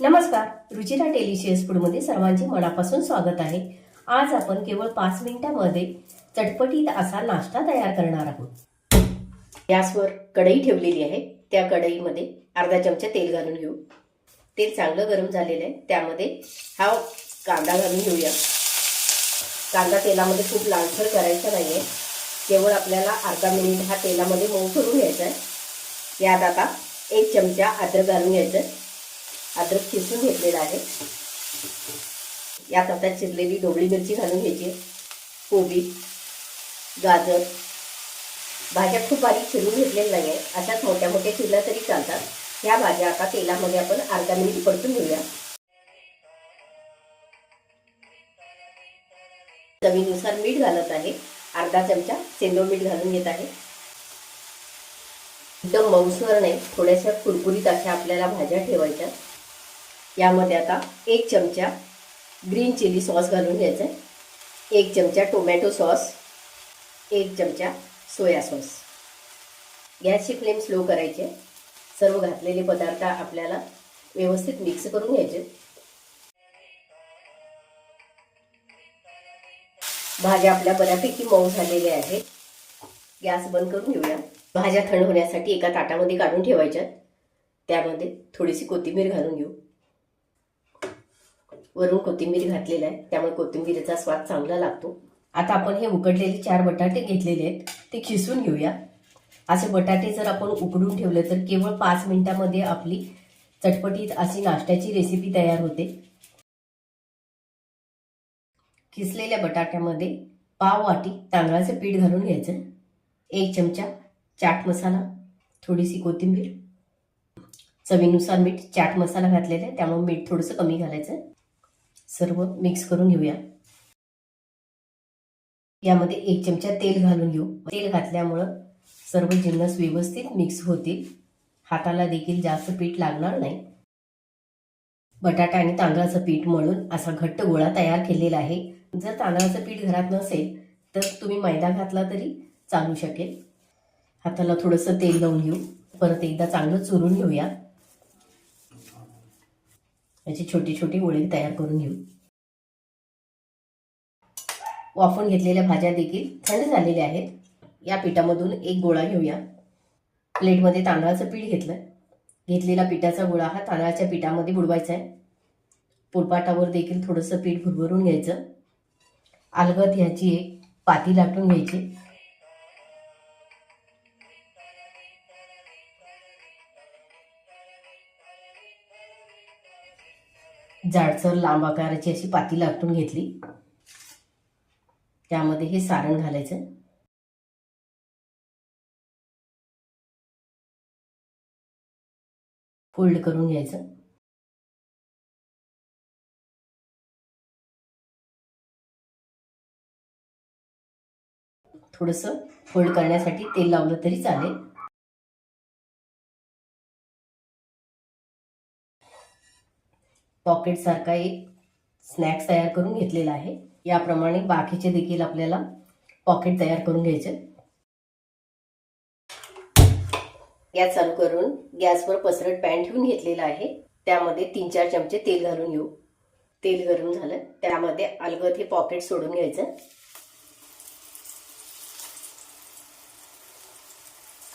नमस्कार रुचिरा डेलिशियस फूडमध्ये सर्वांचे मनापासून स्वागत आहे. आज आपण केवळ पाच मिनिटांमध्ये चटपटीत असा नाश्ता तयार करणार आहोत. गॅसवर कढई ठेवलेली आहे. त्या कढईमध्ये अर्धा चमचा तेल घालून घेऊ. तेल चांगलं गरम झालेलं आहे. त्यामध्ये हा कांदा घालून घेऊया. कांदा तेलामध्ये खूप लालसर करायचा नाही आहे केवळ आपल्याला अर्धा मिनिट हा तेलामध्ये मऊ करून घ्यायचा आहे. यात आता एक चमचा अद्रक घालून घ्यायचं आहे. अद्रक किसून घेतलेला आहे. यात आता चिरलेली ढोबळी मिरची घालून घ्यायची. कोबी गाजर. भाज्या खूप बारीक चिरून घेतलेल्या नाही आहे अशाच मोठ्या मोठ्या चिरल्या तरी चालतात. ह्या भाज्या आता तेलामध्ये आपण अर्धा मिनिट परतून घेऊया. चवीनुसार मीठ घालत आहे. अर्धा चमचा सेंदो मीठ घालून घेत आहे. एकदम मऊसर नाही. थोड्याशा कुरकुरीत अशा आपल्याला भाज्या ठेवायच्या. यामध्ये आता एक चमचा ग्रीन चिली सॉस घालून घ्यायचा आहे एक चमचा टोमॅटो सॉस. एक चमचा सोया सॉस. गॅसची फ्लेम स्लो करायची आहे. सर्व घातलेले पदार्थ आपल्याला व्यवस्थित मिक्स करून घ्यायचे भाज्या आपल्या बऱ्यापैकी मऊ झालेल्या आहेत. गॅस बंद करून घेऊया. भाज्या थंड होण्यासाठी एका ताटामध्ये काढून ठेवायच्या त्यामध्ये थोडीशी कोथिंबीर घालून घेऊ. वरून कोथिंबीर घातलेला आहे. त्यामुळे कोथिंबीरीचा स्वाद चांगला लागतो. आता आपण हे उकडलेले चार बटाटे घेतलेले आहेत. ते खिसून घेऊया. असे बटाटे जर आपण उकडून ठेवले तर केवळ पाच मिनिटामध्ये आपली चटपटीत अशी नाश्त्याची रेसिपी तयार होते. किसलेल्या बटाट्यामध्ये पाव वाटी तांदळाचं पीठ घालून घ्यायचं. एक चमचा चाट मसाला थोडीशी कोथिंबीर चवीनुसार मीठ चाट मसाला घातलेला आहे. त्यामुळे मीठ थोडंसं कमी घालायचं. सर्व मिक्स करून घेऊया. यामध्ये एक चमचा तेल घालून घेऊ. तेल घातल्यामुळं सर्व जिन्नस व्यवस्थित मिक्स होतील. हाताला देखील जास्त पीठ लागणार नाही. बटाटा आणि तांदळाचं पीठ मळून असा घट्ट गोळा तयार केलेला आहे. जर तांदळाचं पीठ घरात नसेल तर तुम्ही मैदा घातला तरी चालू शकेल. हाताला थोडंसं तेल लावून घेऊ. परत एकदा चांगलं चुरून घेऊया. याची छोटी छोटी ओळी तयार करून घेऊ. वाफून घेतलेल्या भाज्या देखील थंड झालेल्या आहेत. या पिठामधून एक गोळा घेऊया. प्लेटमध्ये तांदळाचं पीठ घेतलं. घेतलेला पिठाचा गोळा हा तांदळाच्या पिठामध्ये बुडवायचा आहे. पोटपाटावर देखील थोडंसं पीठ भुरभरून घ्यायचं. अलगद ह्याची एक पाती लाटून घ्यायची. जाडसर लांब आकाराची अशी पाती लाटून घेतली. त्यामध्ये हे सारण घालायचं. फोल्ड करून घ्यायचं. थोडंसं फोल्ड करण्यासाठी तेल लावलं तरी चालेल. पॉकेटसारखा एक स्नॅक्स तयार करून घेतलेला आहे. याप्रमाणे बाकीचे देखील आपल्याला पॉकेट तयार करून घ्यायचे. गॅस चालू करून गॅसवर पसरट पॅन ठेवून घेतलेला आहे. त्यामध्ये तीन चार चमचे तेल घालून घेऊ. तेल गरम झालं. त्यामध्ये अलगद हे पॉकेट सोडून घ्यायचं.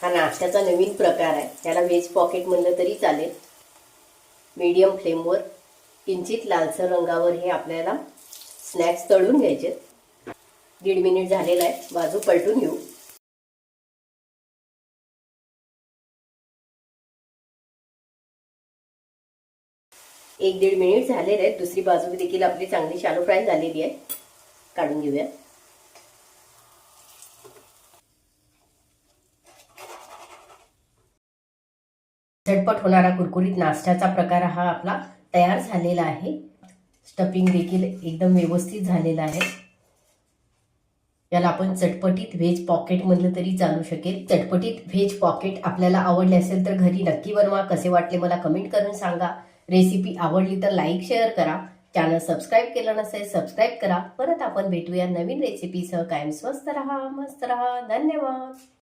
हा नाश्त्याचा नवीन प्रकार आहे. त्याला व्हेज पॉकेट म्हणलं तरी चालेल. मीडियम फ्लेमवर किंचित लालसर रंगावर हे आपल्याला स्नॅक्स तळून घ्यायचे. दीड मिनिट झालेला आहे. बाजू पलटून घेऊ. एक दीड मिनिट झालेले आहेत दुसरी बाजू देखील आपली चांगली शालो फ्राय झालेली आहे. काढून घेऊया. झटपट होणारा कुरकुरीत नाश्त्याचा प्रकार हा आपला तयार झालेला आहे. स्टफिंग देखील एकदम व्यवस्थित झालेलं आहे. याला आपण चटपटीत व्हेज पॉकेट म्हणलं तरी चालू शकेल. चटपटीत व्हेज पॉकेट आपल्याला आवडले असेल तर घरी नक्की बनवा. कसे वाटले मला कमेंट करून सांगा. रेसिपी आवडली तर लाईक शेअर करा. चॅनल सबस्क्राईब केलं नसेल सबस्क्राईब करा. परत आपण भेटूया नवीन रेसिपीसह कायम स्वस्त रहा मस्त रहा. धन्यवाद.